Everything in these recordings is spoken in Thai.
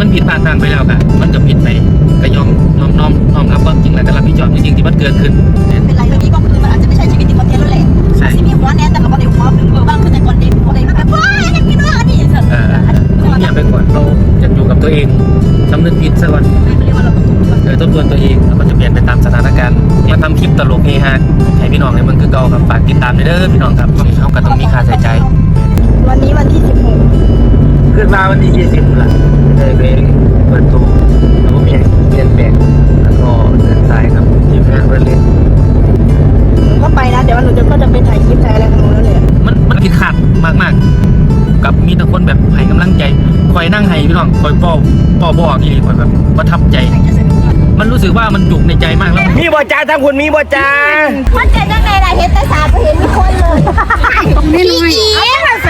มันผิดพลาดทางไปแล้วค่ะมันก็ผิดไปก็ยอมน้อมน้อมน้อมรับความจริงแล้วก็รับผิดชอบในสิ่งที่มันเกิดขึ้น เป็นไรวันนี้ก็คือมันอาจจะไม่ใช่ชีวิตที่คอนเทนต์แล้วแหละอาจจะมีหัวแน่แต่กับประเดี๋ยวหัวเป็นเบอร์บ้างคือแต่ก่อนเด็กหัวเด็กแบบว้ายอันนี้พี่น้องอันนี้เถอะเออเงียบไปก่อนเราจะอยู่กับตัวเองสำนึกผิดซะก่อนไม่ได้ว่าเราต้องถูกเออทบทวนตัวเองแล้วก็จะเปลี่ยนไปตามสถานการณ์มาทำคลิปตลกเฮฮาให้พี่น้องในเมืองคือเก่าครับฝากติดตามด้วยเด้อพี่น้องครับเขาก็ต้องมีค่าใช้จ่ายวันนี้วันที่16ขึ้นมาวันที่20ละ เลยไปเปิดตัวแล้วก็มีเปลี่ยนแปลงแล้วก็เดินสายกับทีมงานเพื่อนเล่นหนูก็ไปนะเดี๋ยวหนูจะก็จะไปถ่ายคลิปถ่ายอะไรของหนูแล้วแหละมันมันผิดขาดมากๆกับมีแต่คนแบบให้กำลังใจคอยนั่งให้พี่น้องคอยป้อป้อบอกอีหลีคอยแบบประทับใจมันรู้สึกว่ามันจุกในใจมากแล้วมีบ่จ้าทั้งคุณมีบ่จ้า มันเจอได้ไงล่ะเห็นแต่สาไปเห็นมีคนเลยไม่รู้ไงสาแม่แม่ดีเด้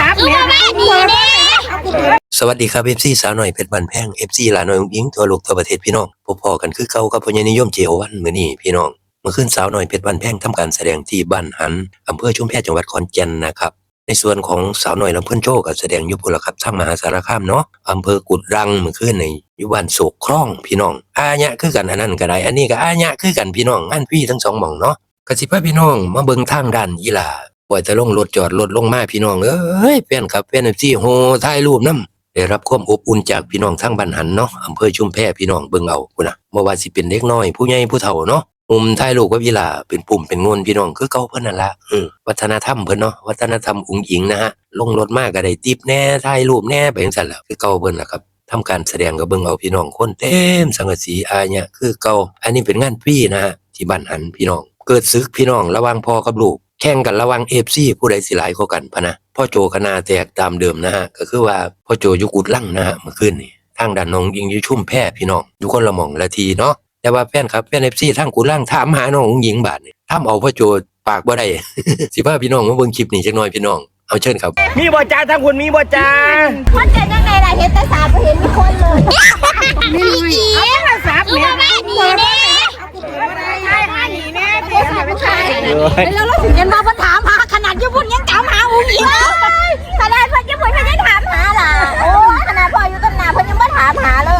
สวัสดีครับเอฟซีสาวหน่อยเพชรบันแพงเอฟซีหลานน้อยองอิงทั่วโลกทั่วประเทศพี่น้องพบพอกันคือเก่ากับพญานิยมเจโอวันมือนี้พี่น้องเมื่อคืนสาวหน่อยเพชรบันแพงทำการแสดงที่บ้านหันอำเภอชุมแพจังหวัดขอนแก่นนะครับในส่วนของสาวหน่อยลำเพิ่นโชคก็แสดงยู่พุ่นละครับทางมหาสารคามเนาะอำเภอกุดรังเมื่อคืนในยู่บ้านโศกคล้องพี่น้องอาญะคือกันอันนั้นก็ได้อันนี้ก็อาญะคือกันพี่น้องงานพี่ทั้งสองหม่องเนาะก็สิพาพี่น้องมาเบิ่งทางด้านอีหล่าปล่อยแต่ลงรถจอดรถลงมาพี่น้องเอ้ยแฟนครับแฟน FC โหถ่ายรูปนำ ได้รับความอบอุ่นจากพี่น้องทั้งบ้านหันเนาะอำเภอชุมแพพี่น้องเบิ่งเอาพุ่นน่ะบ่ว่าสิเป็นเด็กน้อย ผู้ใหญ่ผู้เฒ่าเนาะมุมถ่ายรูกับอีหลาเป็นปุ่มเป็นงนพี่น้องคือเก่าเพิ่นนั่นละวัฒนธรรมเพิ่นเนาะวัฒนธรรมอุ๋งอิงนะฮะลงรถมาก็ได้ติปแน่ถ่ายรูปแน่ไปจังซั่นล่ะคือเก่าเพิ่นล่ะครับทำการแสดงก็เบิ่งเอาพี่น้องคนเต็มสังกสีอาเนี่ยคือเก่าอันนี้เป็นงานฟรีนะฮะที่บ้านหันพี่น้อง เกิดศึกพี่น้องระหว่างพ่อกับลูก แข่งกันระหว่างเอฟซีผู้ใดสิหลายกว่ากันพะนะพ่อโจคณาแตกตามเดิมนะฮะ ก็คือว่าพ่อโจอยุกุดลั่งนะฮะเมื่อคืนนี่ทางด้านน้องยิงอยุชุ่มแพร่พี่น้องอยู่คนละหม่องละทีเนาะแต่ว่าแฟนครับแฟนเอฟซีทางกุดลั่งถามหาน้องหญิงบาทนี่ถามเอาพ่อโจปากบ่ได้ สิพาพี่น้องมาเบิ่งคลิปนี้จักหน่อยพี่น้องเอาเชิญครับ มีบ่จ้าทั้งคุณมีบ่จ้ามันเจอได้ไงล่ะเห็นแต่สาไปเห็นมีคนเลยไม่รู้ไงสาแม่แม่ดีเด้ใช่มาดีแม่เจ๊ สาเป็นใครแล้วเราถึงกันมาถามหาขนาดญี่ปุ่นยังถามหาอุ้งอิงขนาดพ่อญี่ปุ่นเขายังถามหาล่ะโอ้ขนาดพ่ออยู่ตั้งนานเพิ่นยังมาถามหาเลย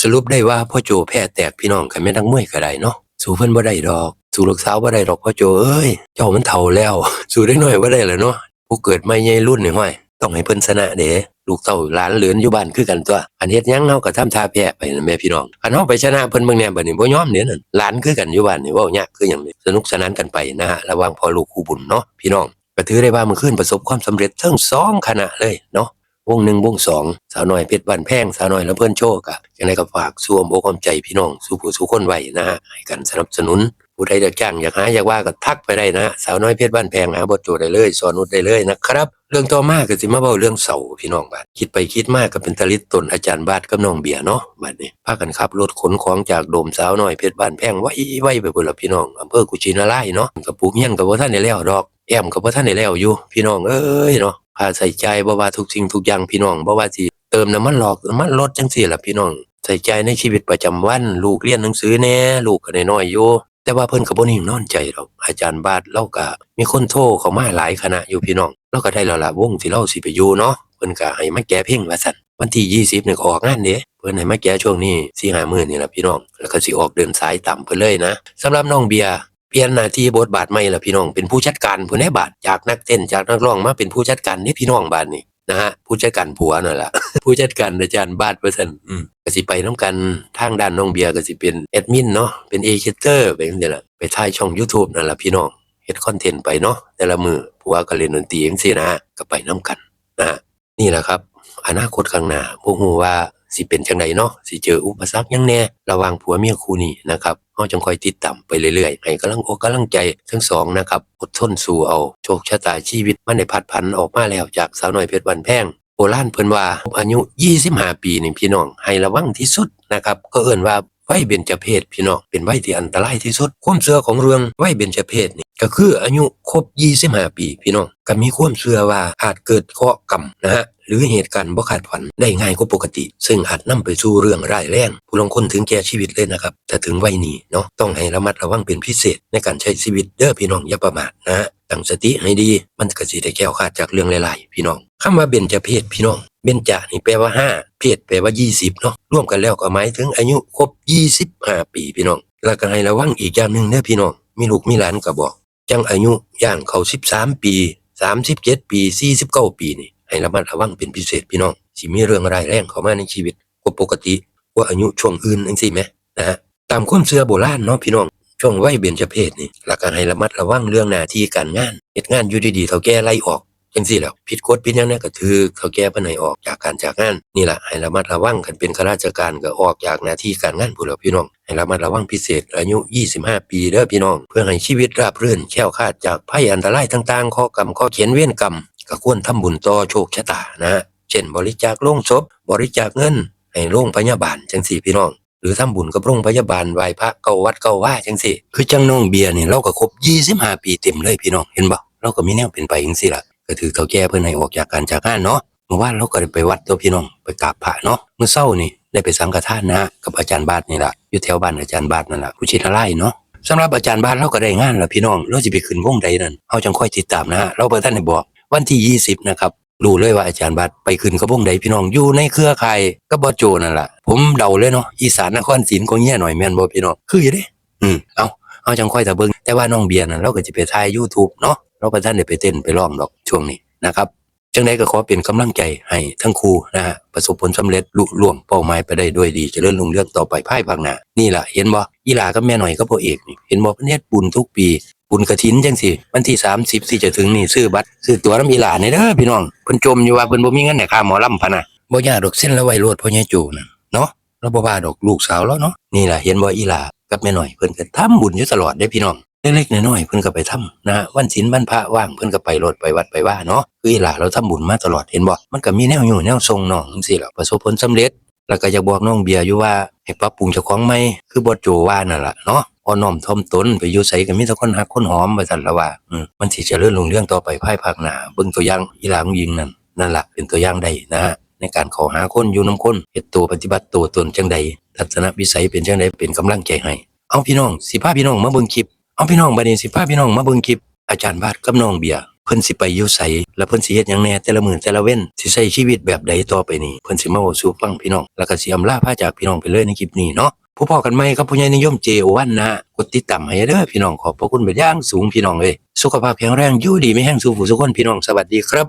สรุปได้ว่าพ่อโจแพ้แตกพี่น้องกันแม่นทั้งมวยก็ได้เนาะสู้เพิ่นบ่ได้ดอก สู้ลูกสาวบ่ได้ดอกพ่อโจเอ้ย เจ้ามันเฒ่าแล้ว สู้ได้หน่อยบ่ได้แล้วเนาะผู้เกิดใหม่ใหญ่รุ่นนี่ห้อยต้องให้เพิ่นชนะเด้ ลูกเต้าหลานเหลือนอยู่บ้านคือกันตัวอันเฮ็ดยังเฮาก็ทำท่าแพ้ไปนั่นแม่พี่น้องอันเฮาไปชนะเพิ่นเบิ่งแน่บัดนี้บ่ยอมเด้นั่นหลานคือกันอยู่บ้านนี่เว้ายากคือหยังนี่สนุกสนานกันไปนะฮะระหว่างพ่อลูกคู่บุญเนาะพี่น้องก็ถือได้ว่ามื่อคืนประสบความสำเร็จทั้งสองคณะเลยเนาะวงหนึ่งวงสองสาวน้อยเพชรบ้านแพงสาวน้อยลำเพิ่นโชคอะยังไงก็ฝากสวมอกความใจพี่น้อง สู่ผู้สู่คนไว้นะฮะให้กันสนับสนุน ผู้ใดอยากจ้างอยากหาอยากว่าก็ทักไปได้นะสาวน้อยเพชรบ้านแพงหาบทโจได้เลยสอนนุดได้เลยนะครับ เรื่องต่อมาก็สิมาเว้าเรื่องเสาพี่น้องบาดคิดไปคิดมากก็เป็นตลิดตนอาจารย์บาดกับน้องเบียร์เนาะบัดนี้พากันขับรถขนของจากโดมสาวน้อยเพชรบ้านแพงไว้ไว้ไปพุ่นละพี่น้องอำเภอกุชินาราเนาะกับปลูกเฮียงกับบ่ทันได้แล้วดอกแอมกับพ่ท่านได้แล้วอยู่ พี่น้องเอ้ยเนาะค่าใส่ใจบ่ว่าทุกสิ่งทุกอย่างพี่น้องบ่ว่าสิเติมน้ำมันหลอกน้ำมันรถจังซี่ล่ะพี่น้องใส่ใจในชีวิตประจำวัน ลูกเรียนหนังสือแน่ลูกก็น้อยอยู่ แต่ว่าเพิ่นก็บ่นิ่งนอนใจหรอกอาจารย์บาทเราก็มีคนโทรเข้ามาหลายคณะอยู่พี่น้องเราก็ได้แล้วล่ะวงที่เราสิไปอยู่เนาะเพิ่นก็ให้มาแก้เพลงว่าซั่นวันที่20นี่ก็ออกงานเด้เพิ่นให้มาแก้ช่วงนี้4-5มื้อนี่ล่ะพี่น้อง แล้วก็สิออกเดินสายต่ำเพิ่นเลยนะสำหรับน้องเบียร์เปลี่ยนหน้าที่บทบาทใหม่ละพี่น้องเป็นผู้จัดการผู้ในบาทจากนักเต้นจากนักร้องมาเป็นผู้จัดการนี่พี่น้องบานนี่ นะฮะผู้จัดการผัวนั่นแหละผู้จัดการอาจารย์บาทเปอร์เซ็นต์ก็สิไปน้ำกันทางด้านน้องเบียร์ก็สิเป็นแอดมินเนาะเป็นเอเเตอร์ไปนั่นแหละไปถ่ายช่อง YouTube นั่นแหละพี่น้องเฮ็ดคอนเทนต์ไปเนาะแต่ละมือผัวก็เล่นดนตรีจังซี่นะฮะก็ไปน้ำกันนะนี่แหละครับ อนาคตข้างหน้าพวกหูว่า สิเป็นจังไดเนาะสิเจออุปสรรคยังแน่ระหว่างผัวเมียคู่นี้นะครับเฮาจังคอยติดตามไปเรื่อยๆให้กำลังอกกำลังใจทั้งสองนะครับอดทนสู้เอาโชคชะตาชีวิตมันได้พัดผันออกมาแล้วจากสาวน้อยเพชรวันแพงโบราณเพิ่นว่าอายุ 25 ปีนี่พี่น้องให้ระวังที่สุดนะครับก็เอิ้นว่า วัยเบญจเพศพี่น้องเป็นวัยที่อันตรายที่สุดความเชื่อของเรื่องวัยเบญจเพศนี่ก็คืออายุครบ 25 ปีพี่น้องก็มีความเชื่อว่าอาจเกิดเคราะห์กรรมนะฮะหรือเหตุการณ์บ่คาดฝันได้ง่ายกว่าปกติ ซึ่งอาจนำไปสู่เรื่องร้ายแรงผู้ลงคนถึงแก่ชีวิตเลยนะครับ แต่ถึงวัยนี้เนาะต้องให้ระมัดระวังเป็นพิเศษในการใช้ชีวิตเด้อพี่น้องอย่าประมาทนะตั้งสติให้ดี มันก็สิได้แก้วขาดจากเรื่องหลายๆ พี่น้องคำว่าเบญจเพศพี่น้อง เบญจนี่แปลว่าห้าเพศแปลว่ายี่สิบเนาะร่วมกันแล้วก็หมายถึงอายุครบยี่สิบห้าปีพี่น้อง แล้วก็ให้ระวังอีกอย่างหนึ่งเด้อพี่น้อง มีลูกมีหลานก็บอก จังอายุย่างเขาสิบสามปีสามสิบเจ็ดปีสี่สิบเก้าปีนี่ให้ระมัดระวังเป็นพิเศษพี่น้องสิมีเรื่องร้ายแรงเข้ามาในชีวิตกว่าปกติกว่าอายุช่วงอื่นจังซี่ไหมนะฮะตามความเชื่อโบราณเนาะพี่น้องช่วงวัยเบญจเพศนี่หลักการให้ระมัดระวังเรื่องหน้าที่การงานเหตุงานอยู่ดีๆเท่าแก่ไล่ออก จังซี่แหล้วผิดกฎผิดยังเนี่ยก็ถือเขาแก้เพิ่นให้ออกจากการจากงานนี่แหละให้ระมัดระวังกันเป็นข้าราชการก็ออกจากหน้าที่การงานผู้แล้วพี่น้องให้ระมัดระวังพิเศษ อายุ 25 ปีเด้อพี่น้อง เพื่อให้ชีวิตราบรื่นแคล้วคลาดจากภัยอันตรายต่างๆข้อกรรมข้อเขียนเวรกรรมก็ควรทำบุญต่อโชคชะตานะ เช่น บริจาคโลงศพบริจาคเงิน ให้โรงพยาบาลจังสี่พี่น้องหรือทำบุญกับโรงพยาบาลไหว้พระเก้าวัดเก้าว่าจังสี่ คือจังน้องเบียร์เนี่ยเราก็ครบ25 ปีเต็มเลยพี่น้องเห็นบ่เราก็มีแนวเป็นไปจังซี่ละ ก็ถือเขาแก้เพิ่นให้ออกจากการจากงานเนาะเมื่อวานเราก็ได้ไปวัดตัวพี่น้องไปกราบพระเนาะเมื่อเช้านี่ได้ไปสังฆทานนะกับอาจารย์บาทนี่แหละอยู่แถวบ้านอาจารย์บาทนั่นแหละผู้ชิตไล่เนาะสำหรับอาจารย์บาทเราก็ได้งานแล้วพี่น้องเราสิไปขึ้นวงใดนั่นเฮาจังค่อยติดตามนะฮะเราบ่ทันได้บอกวันที่ 20 นะครับรู้เลยว่าอาจารย์บัตรไปขึ้นกระบวงใดพี่น้องอยู่ในเครือข่ายก็บอโจนั่นแหละผมเดาเลยเนาะอีสานนครศรีก็เงี้ยหน่อยแม่นบ่พี่น้องคืออยู่เด้อืมเอาเอาจังค่อยตะเบิงแต่ว่าน้องเบียร์น่ะเราก็จะไปถ่าย YouTube เนาะ เราก็ท่านได้ไปเต้นไปร้องดอกช่วงนี้นะครับจังไดก็ขอเป็นกำลังใจให้ทั้งครูนะฮะประสบผลสำเร็จลุล่วงเป้าหมายไปได้ด้วยดีจเจริญรุ่งเรืองต่อไปภายภาคหน้านี่แหละเห็นบ่อีหลากับแม่หน่อยก็พ่อเอกนี่เห็นบ่เพิ่นเฮ็ดบุญทุกปีบุญกระถินจังสิวันที่ 30ที่จะถึงนี่ซื้อบัตรซื้อตั๋วน้ำอีหลาเนี่เด้อพี่น้องเพิ่นจมอยู่ว่าเพิ่นบ่มีเงินให้ค่าหมอลำพะนะบ่ยากดอกเส้นละไว้โลดพ่อใหญ่จูนั่นเนาะเราบ่ว่าดอกลูกสาวแล้วเนาะนี่แหละเห็นบ่อีหลากับแม่หน่อยเพิ่นก็ทำบุญอยู่ตลอดเด้พี่น้อง เล็กๆน้อยๆเพิ่นก็ไปทำนะฮะวันศีลวันพระว่างเพิ่นก็ไปโลดไปวัดไปว่าเนาะคืออีหล่าเราทำบุญมาตลอดเห็นบ่มันก็มีแนวอยู่แนวทรงน้องจังซี่ล่ะประสบผลสำเร็จ แล้วก็อยากบอกน้องเบียร์อยู่ว่าให้ปรับปรุงเจ้าของใหม่คือบอโจว่านั่นล่ะเนาะอ่อนน้อมถ่อมตนไปอยู่ไสก็มีแต่คนฮักคนหอมว่าซั่นละว่าอืมมันสิเจริญรุ่งเรื่องต่อไปภายภาคหน้าเบิ่งตัวอย่างอีหลางยิงนั่นนั่นล่ะเป็นตัวอย่างได้นะฮะในการข้าหาคนอยู่นํคนเฮ็ดตัวปฏิบัติตัวตนจังใดทัศนวิสัยเป็นจังใดเป็นกำลังใจให้เอาพี่น้องสิพาพี่น้องมาเบิ่งคลิป เอาพี่น้องบัดนี้สิพาพี่น้องมาเบิ่งคลิปอาจารย์บาทกับน้องเบียร์เพิ่นสิไปอยู่ไสแล้วเพิ่นสิเฮ็ดหยังแน่แต่ละมื้อแต่ละเว้นสิใช้ชีวิตแบบใดต่อไปนี้เพิ่นสิมาเว้าสู่ฟังพี่น้องแล้วก็สิอำลาพาจากพี่น้องไปเลยในคลิปนี้เนาะผู้พ่อกันใหม่ครับผู้ใหญ่นิยม JO1 นะฮะกดติดตามให้เด้อพี่น้องขอบพระคุณเป็นอย่างสูงพี่น้องเอ้ยสุขภาพแข็งแรงอยู่ดีไม่แห้งสู้ผู้สุขคนพี่น้องสวัสดีครับ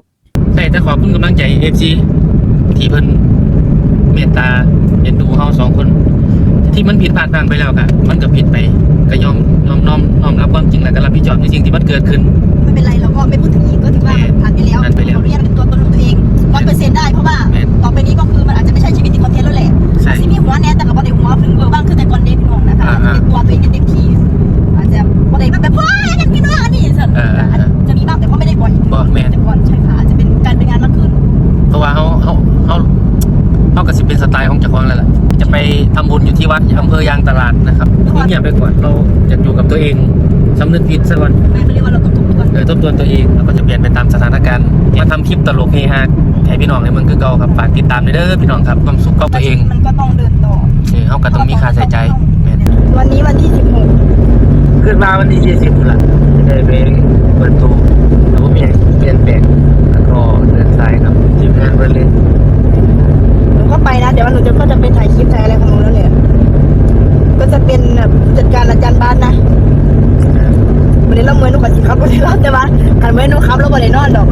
ใช่แต่ขอบคุณกำลังใจ FC ที่เพิ่นเมตตาเอ็นดูเฮาสองคน ที่มันผิดพลาดพลังไปแล้วก็มันก็ผิดไปก็ยอมยอมน้อมน้อมรับความจริงแล้วก็รับผิดชอบในสิ่งที่มันเกิดขึ้น ไม่เป็นไรเราก็ไม่พูดถึงอีกก็ถือว่ามันผ่านไปแล้วผ่านไปแล้วขออนุญาตเป็นตัวตนของตัวเองร้อยเปอร์เซ็นต์ได้เพราะว่าแม่นต่อไปนี้ก็คือมันอาจจะไม่ใช่ชีวิตที่คอนเทนต์แล้วแหละใช่อาจจะมีหัวแน่แต่กับว่าในหัวพึ่งเบอร์บ้างคือแต่ก่อนเด็กพี่น้องนะคะอ่าอาจจะเป็นตัวตัวเองเป็นเด็กทีอาจจะว่าใดแบบแบบว้า เภอยางตลาดนะครับเงียบๆไปก่อนเราจะอยู่กับตัวเองสำนึกผิดซะก่อนแม่เขาเรียกว่าเราต้องทบทวนเออทบทวนตัวเองแล้วก็จะเปลี่ยนไปตามสถานการณ์มาทำคลิปตลกเฮฮาให้พี่น้องในเมืองคือเก่าครับฝากติดตามด้วยเด้อพี่น้องครับความสุขกับตัวเองมันก็ต้องเดินต่อเออเขาก็ต้องมีค่าใช้จ่ายแม่นวันนี้วันที่16ขึ้นมาวันที่ยี่สิบละได้ไปเปิดตัวแล้วก็มีเปลี่ยนแปลงแล้วก็เดินสายกับทีมงานเบอร์ลิน วันนี้เราเมื่อหนูกับสิครับวันนี้เราแต่ว่าหันเมื่อหนูครับแล้ววันนี้นอนดอก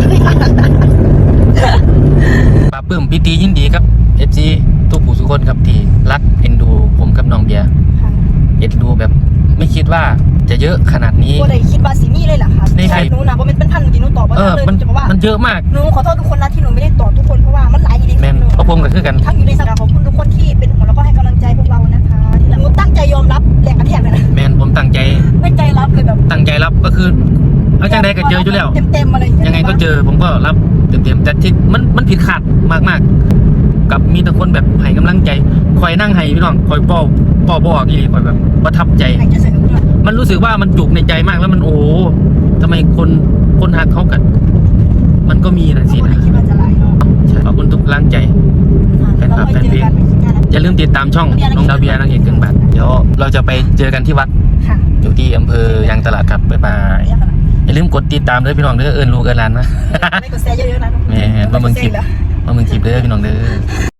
ปลาปลื้มพิตียินดีครับเอฟซีทุกผู้ทุกคนครับที่รักเอ็นดูผมกับน้องเบียร์เอ็นดูแบบไม่คิดว่าจะเยอะขนาดนี้ว่าได้คิดว่าสิมีเลยเหรอคะนี่ใครหนูนะว่ามันเป็นพันจริงหนูตอบว่าเออเลยมันจะบอกว่ามันเยอะมากหนูขอโทษทุกคนนะที่หนูไม่ได้ตอบทุกคนเพราะว่ามันหลายอยู่ในแมนหนูเพราะผมก็คือกันทั้งอยู่ในสังกัดขอบคุณทุกคนที่เป็นห่วงแล้วก็ให้กำลังใจพวกเรานะคะที่หนูตั้งใจยอมรับแรงกระแทกเลยนะแมนผมตั้งใจไม่ใจรับเลยแบบตั้งใจรับก็ คือเอาจังใดก็เจออยู่แล้ว เต็มๆอะไรอย่างเงี้ยยังไงก็เจอผมก็รับเต็มๆแต่ที่มันมันผิดขาดมากๆ กับมีแต่คนแบบให้กำลังใจคอยนั่งให้พี่น้องคอยป้อป้อบอกอีหลีคอยแบบประทับใจ ใครจะใส่ทุกคนมันรู้สึกว่ามันจุกในใจมากแล้วมันโอ้โหทำไมคนคนหักเขากัน มันก็มีนะสิคนนะคิดว่าจะหลายเนาะใช่ขอบคุณทุกกำลังใจ แฟนคลับแฟนเพลง อย่าลืมติดตามช่องน้องดาวเบียร์นางเอกเกินบัตรเดี๋ยวเราจะไปเจอกันที่วัดค่ะ อยู่ที่อำเภอยางตลาดครับบ๊ายบายอย่าลืมกดติดตามด้วยพี่น้องเด้อเอิญลูกเอิญหลานนะไม่กดแชร์เยอะๆนะแม่มาเบิ่งคลิปมาเบิ่งคลิปเด้อพี่น้องเด้อ